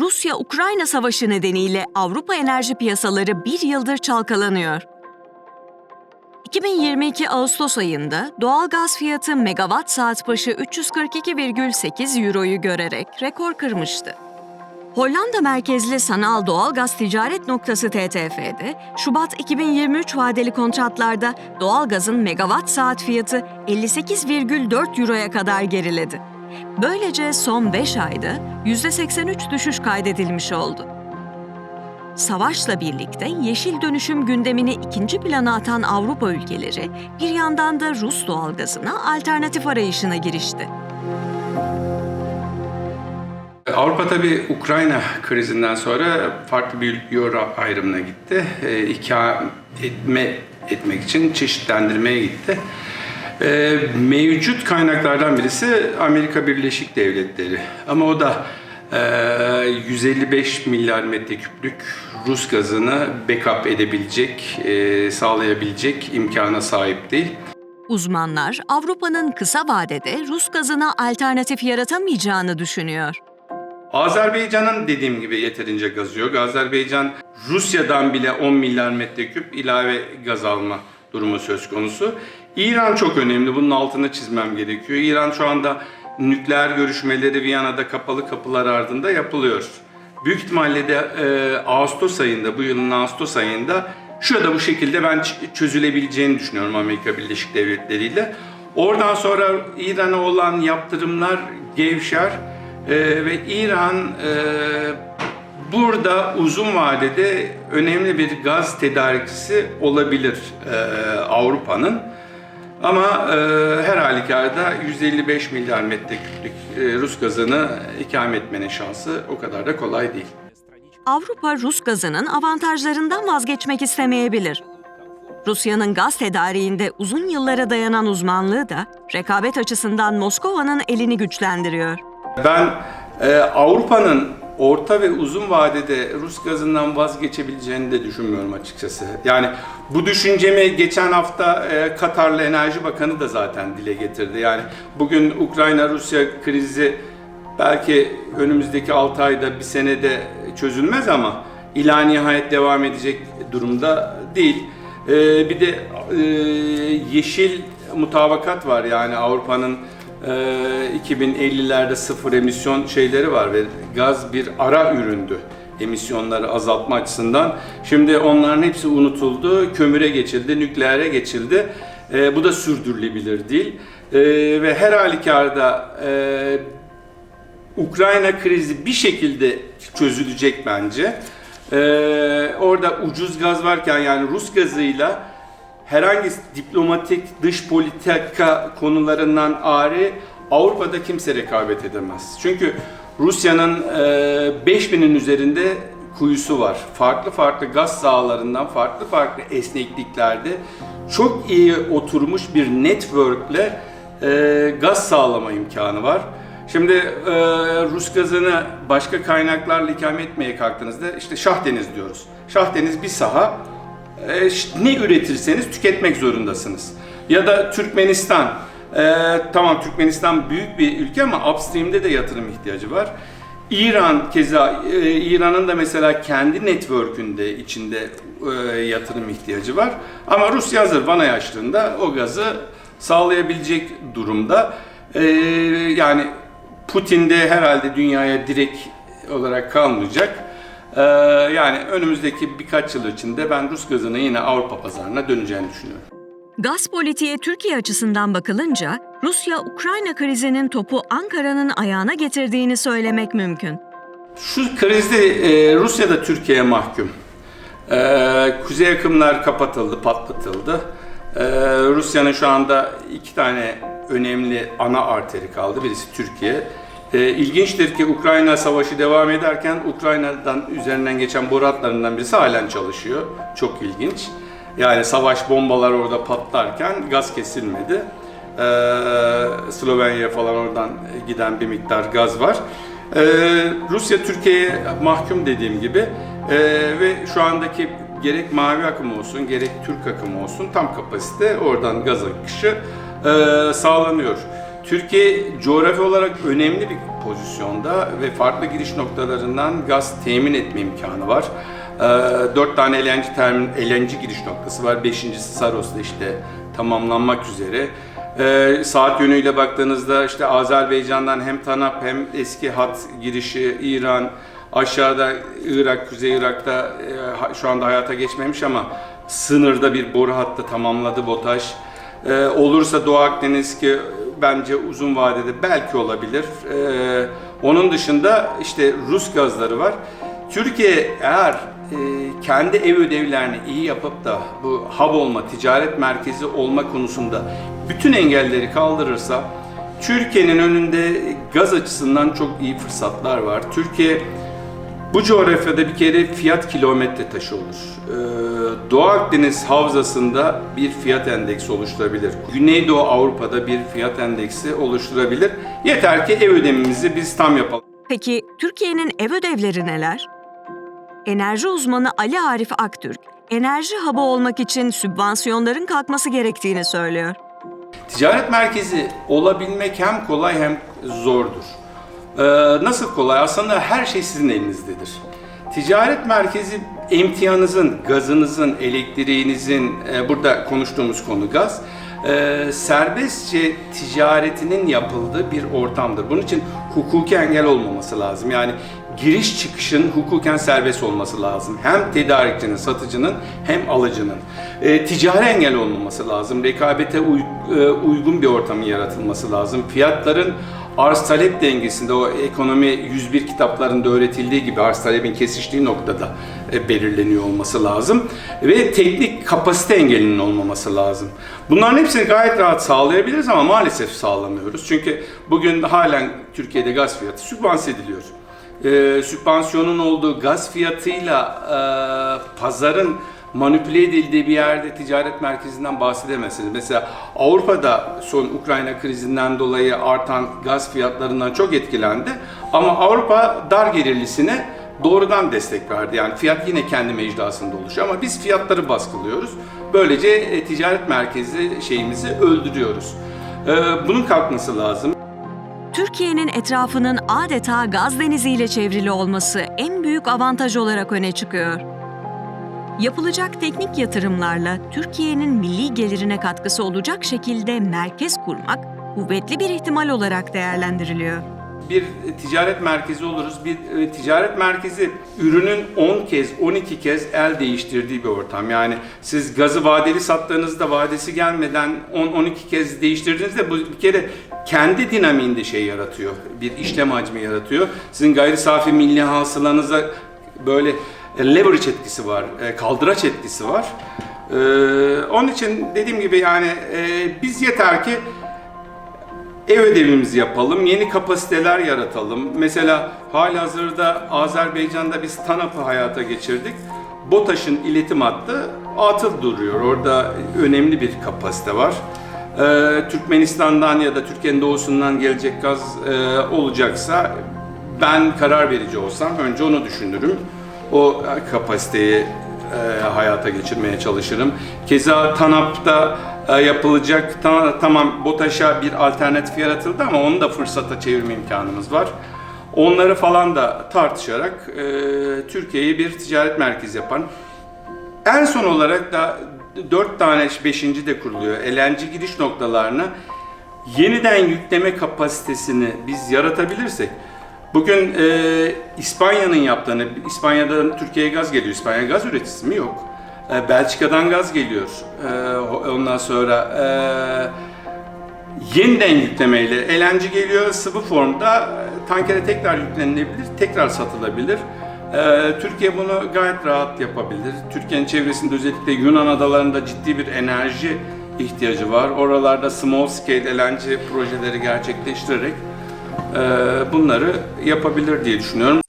Rusya-Ukrayna savaşı nedeniyle Avrupa enerji piyasaları bir yıldır çalkalanıyor. 2022 Ağustos ayında doğal gaz fiyatı megawatt saat başı 342,8 euroyu görerek rekor kırmıştı. Hollanda merkezli sanal doğal gaz ticaret noktası TTF'de Şubat 2023 vadeli kontratlarda doğal gazın megawatt saat fiyatı 58,4 euroya kadar geriledi. Böylece son 5 ayda %83 düşüş kaydedilmiş oldu. Savaşla birlikte yeşil dönüşüm gündemini ikinci plana atan Avrupa ülkeleri bir yandan da Rus doğalgazına alternatif arayışına girişti. Avrupa tabii Ukrayna krizinden sonra farklı bir euro ayrımına gitti. E, ikame etme etmek için çeşitlendirmeye gitti. E, mevcut kaynaklardan birisi Amerika Birleşik Devletleri. Ama o da e, 155 milyar metreküplük Rus gazını backup edebilecek, e, sağlayabilecek imkana sahip değil. Uzmanlar Avrupa'nın kısa vadede Rus gazına alternatif yaratamayacağını düşünüyor. Azerbaycan'ın dediğim gibi yeterince gazı yok. Azerbaycan Rusya'dan bile 10 milyar metreküp ilave gaz alma durumu söz konusu. İran çok önemli. Bunun altını çizmem gerekiyor. İran şu anda nükleer görüşmeleri Viyana'da kapalı kapılar ardında yapılıyor. Büyük ihtimalle de e, Ağustos ayında, bu yılın Ağustos ayında şurada bu şekilde ben çözülebileceğini düşünüyorum Amerika Birleşik Devletleri ile. Oradan sonra İran'a olan yaptırımlar gevşer e, ve İran e, burada uzun vadede önemli bir gaz tedarikçisi olabilir e, Avrupa'nın. Ama e, her halükarda 155 milyar metreküplük e, Rus gazını ikame etmenin şansı o kadar da kolay değil. Avrupa Rus gazının avantajlarından vazgeçmek istemeyebilir. Rusya'nın gaz tedariğinde uzun yıllara dayanan uzmanlığı da rekabet açısından Moskova'nın elini güçlendiriyor. Ben e, Avrupa'nın orta ve uzun vadede Rus gazından vazgeçebileceğini de düşünmüyorum açıkçası. Yani bu düşüncemi geçen hafta e, Katarlı Enerji Bakanı da zaten dile getirdi. Yani bugün Ukrayna-Rusya krizi belki önümüzdeki 6 ayda bir senede çözülmez ama ila nihayet devam edecek durumda değil. E, bir de e, yeşil mutabakat var yani Avrupa'nın 2050'lerde sıfır emisyon şeyleri var ve gaz bir ara üründü emisyonları azaltma açısından. Şimdi onların hepsi unutuldu, kömüre geçildi, nükleere geçildi. E, bu da sürdürülebilir değil. E, ve her halükarda e, Ukrayna krizi bir şekilde çözülecek bence. Ee, orada ucuz gaz varken yani Rus gazıyla herhangi diplomatik dış politika konularından ari Avrupa'da kimse rekabet edemez. Çünkü Rusya'nın e, 5000'in üzerinde kuyusu var. Farklı farklı gaz sahalarından farklı farklı esnekliklerde çok iyi oturmuş bir networkle e, gaz sağlama imkanı var. Şimdi e, Rus gazını başka kaynaklarla ikame etmeye kalktığınızda işte Şahdeniz diyoruz. Şahdeniz bir saha. E, ş- ne üretirseniz tüketmek zorundasınız. Ya da Türkmenistan. E, tamam Türkmenistan büyük bir ülke ama upstream'de de yatırım ihtiyacı var. İran keza e, İran'ın da mesela kendi network'ünde içinde e, yatırım ihtiyacı var. Ama Rusya hazır bana yaşlığında o gazı sağlayabilecek durumda. E, yani Putin de herhalde dünyaya direkt olarak kalmayacak. Ee, yani önümüzdeki birkaç yıl içinde ben Rus gazının yine Avrupa pazarına döneceğini düşünüyorum. Gaz politiğe Türkiye açısından bakılınca Rusya-Ukrayna krizinin topu Ankara'nın ayağına getirdiğini söylemek mümkün. Şu krizde e, Rusya da Türkiye'ye mahkum. E, kuzey akımlar kapatıldı, patlatıldı. E, Rusya'nın şu anda iki tane önemli ana arteri kaldı. Birisi Türkiye. E, ilginçtir ki Ukrayna savaşı devam ederken Ukrayna'dan üzerinden geçen boru hatlarından birisi halen çalışıyor. Çok ilginç. Yani savaş bombalar orada patlarken gaz kesilmedi. Ee, Slovenya falan oradan giden bir miktar gaz var. Ee, Rusya Türkiye'ye mahkum dediğim gibi Ee, ve şu andaki gerek mavi akım olsun gerek Türk akımı olsun tam kapasite oradan gaz akışı e, sağlanıyor. Türkiye coğrafi olarak önemli bir pozisyonda ve farklı giriş noktalarından gaz temin etme imkanı var. Ee, Dört tane LNG, termin, LNG giriş noktası var. Beşincisi Saros'ta işte tamamlanmak üzere. Ee, saat yönüyle baktığınızda işte Azerbaycan'dan hem TANAP hem eski hat girişi İran, aşağıda Irak, Kuzey Irak'ta e, şu anda hayata geçmemiş ama sınırda bir boru hattı tamamladı BOTAŞ. Ee, olursa Doğu Akdeniz ki bence uzun vadede belki olabilir. Ee, onun dışında işte Rus gazları var. Türkiye eğer e, kendi ev ödevlerini iyi yapıp da bu hub olma, ticaret merkezi olma konusunda bütün engelleri kaldırırsa Türkiye'nin önünde gaz açısından çok iyi fırsatlar var. Türkiye bu coğrafyada bir kere fiyat kilometre taşı olur. Ee, Doğu Akdeniz havzasında bir fiyat endeksi oluşturabilir. Güneydoğu Avrupa'da bir fiyat endeksi oluşturabilir. Yeter ki ev ödememizi biz tam yapalım. Peki Türkiye'nin ev ödevleri neler? Enerji uzmanı Ali Arif Aktürk, enerji hub'ı olmak için sübvansiyonların kalkması gerektiğini söylüyor. Ticaret merkezi olabilmek hem kolay hem zordur. Ee, nasıl kolay? Aslında her şey sizin elinizdedir. Ticaret merkezi emtianızın, gazınızın, elektriğinizin, e, burada konuştuğumuz konu gaz, e, serbestçe ticaretinin yapıldığı bir ortamdır. Bunun için hukuki engel olmaması lazım. Yani giriş çıkışın hukuken serbest olması lazım. Hem tedarikçinin, satıcının hem alıcının. E, ticari engel olmaması lazım. Rekabete uy- e, uygun bir ortamın yaratılması lazım. Fiyatların arz talep dengesinde o ekonomi 101 kitaplarında öğretildiği gibi arz talebin kesiştiği noktada e, belirleniyor olması lazım. Ve teknik kapasite engelinin olmaması lazım. Bunların hepsini gayet rahat sağlayabiliriz ama maalesef sağlamıyoruz. Çünkü bugün halen Türkiye'de gaz fiyatı sübvanse ediliyor e, sübvansiyonun olduğu gaz fiyatıyla e, pazarın manipüle edildiği bir yerde ticaret merkezinden bahsedemezsiniz. Mesela Avrupa'da son Ukrayna krizinden dolayı artan gaz fiyatlarından çok etkilendi. Ama Avrupa dar gelirlisine doğrudan destek verdi. Yani fiyat yine kendi mecrasında oluşuyor ama biz fiyatları baskılıyoruz. Böylece e, ticaret merkezi şeyimizi öldürüyoruz. E, bunun kalkması lazım. Türkiye'nin etrafının adeta gaz deniziyle çevrili olması en büyük avantaj olarak öne çıkıyor. Yapılacak teknik yatırımlarla Türkiye'nin milli gelirine katkısı olacak şekilde merkez kurmak kuvvetli bir ihtimal olarak değerlendiriliyor. bir ticaret merkezi oluruz. Bir e, ticaret merkezi ürünün 10 kez, 12 kez el değiştirdiği bir ortam. Yani siz gazı vadeli sattığınızda vadesi gelmeden 10-12 kez değiştirdiğinizde bu bir kere kendi dinamiğinde şey yaratıyor. Bir işlem hacmi yaratıyor. Sizin gayri safi milli hasılanıza böyle leverage etkisi var, e, kaldıraç etkisi var. Ee, onun için dediğim gibi yani e, biz yeter ki ev ödevimizi yapalım, yeni kapasiteler yaratalım. Mesela halihazırda Azerbaycan'da biz TANAP'ı hayata geçirdik. BOTAŞ'ın iletim hattı atıl duruyor. Orada önemli bir kapasite var. Türkmenistan'dan ya da Türkiye'nin doğusundan gelecek gaz e, olacaksa ben karar verici olsam önce onu düşünürüm. O kapasiteyi e, hayata geçirmeye çalışırım. Keza TANAP'ta e, yapılacak ta- tamam BOTAŞ'a bir alternatif yaratıldı ama onu da fırsata çevirme imkanımız var. Onları falan da tartışarak e, Türkiye'yi bir ticaret merkezi yapan en son olarak da 4 tane 5. de kuruluyor. LNG gidiş noktalarını yeniden yükleme kapasitesini biz yaratabilirsek bugün e, İspanya'nın yaptığını, İspanya'dan Türkiye'ye gaz geliyor. İspanya gaz üreticisi mi? Yok. E, Belçika'dan gaz geliyor. E, ondan sonra e, yeniden yüklemeyle LNG geliyor sıvı formda e, tankere tekrar yüklenilebilir, tekrar satılabilir. E, Türkiye bunu gayet rahat yapabilir. Türkiye'nin çevresinde özellikle Yunan adalarında ciddi bir enerji ihtiyacı var. Oralarda small scale LNG projeleri gerçekleştirerek bunları yapabilir diye düşünüyorum.